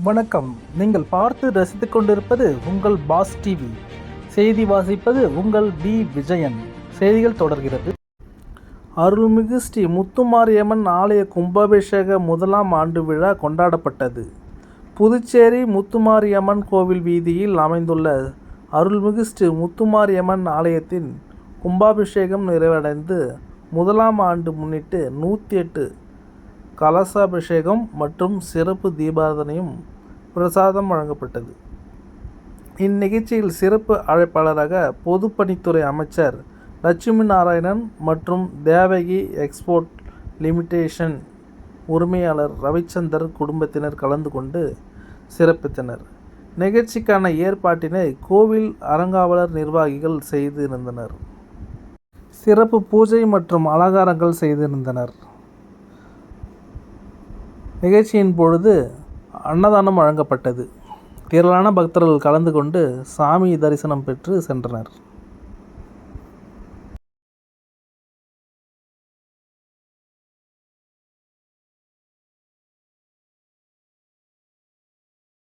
வணக்கம். நீங்கள் பார்த்து ரசித்துக் கொண்டிருப்பது உங்கள் பாஸ் டிவி. செய்தி வாசிப்பது உங்கள் பி விஜயன். செய்திகள் தொடர்கிறது. அருள்மிகு ஸ்ரீ முத்துமாரியம்மன் ஆலய கும்பாபிஷேக முதலாம் ஆண்டு விழா கொண்டாடப்பட்டது. புதுச்சேரி முத்துமாரியம்மன் கோவில் வீதியில் அமைந்துள்ள அருள்மிகு ஸ்ரீ முத்துமாரியம்மன் ஆலயத்தின் கும்பாபிஷேகம் நிறைவடைந்து முதலாம் ஆண்டு முன்னிட்டு நூற்றி எட்டு கலசாபிஷேகம் மற்றும் சிறப்பு தீபாரதனையும் பிரசாதம் வழங்கப்பட்டது. இந்நிகழ்ச்சியில் சிறப்பு அழைப்பாளராக பொதுப்பணித்துறை அமைச்சர் லட்சுமி நாராயணன் மற்றும் தேவகி எக்ஸ்போர்ட் லிமிடேஷன் உரிமையாளர் ரவிச்சந்தர் குடும்பத்தினர் கலந்து கொண்டு சிறப்பித்தனர். நிகழ்ச்சிக்கான ஏற்பாட்டினை கோவில் அறங்காவலர் நிர்வாகிகள் செய்திருந்தனர். சிறப்பு பூஜை மற்றும் அலங்காரங்கள் செய்திருந்தனர். நிகழ்ச்சியின் பொழுது அன்னதானம் வழங்கப்பட்டது. திரளான பக்தர்கள் கலந்து கொண்டு சாமி தரிசனம் பெற்று சென்றனர்.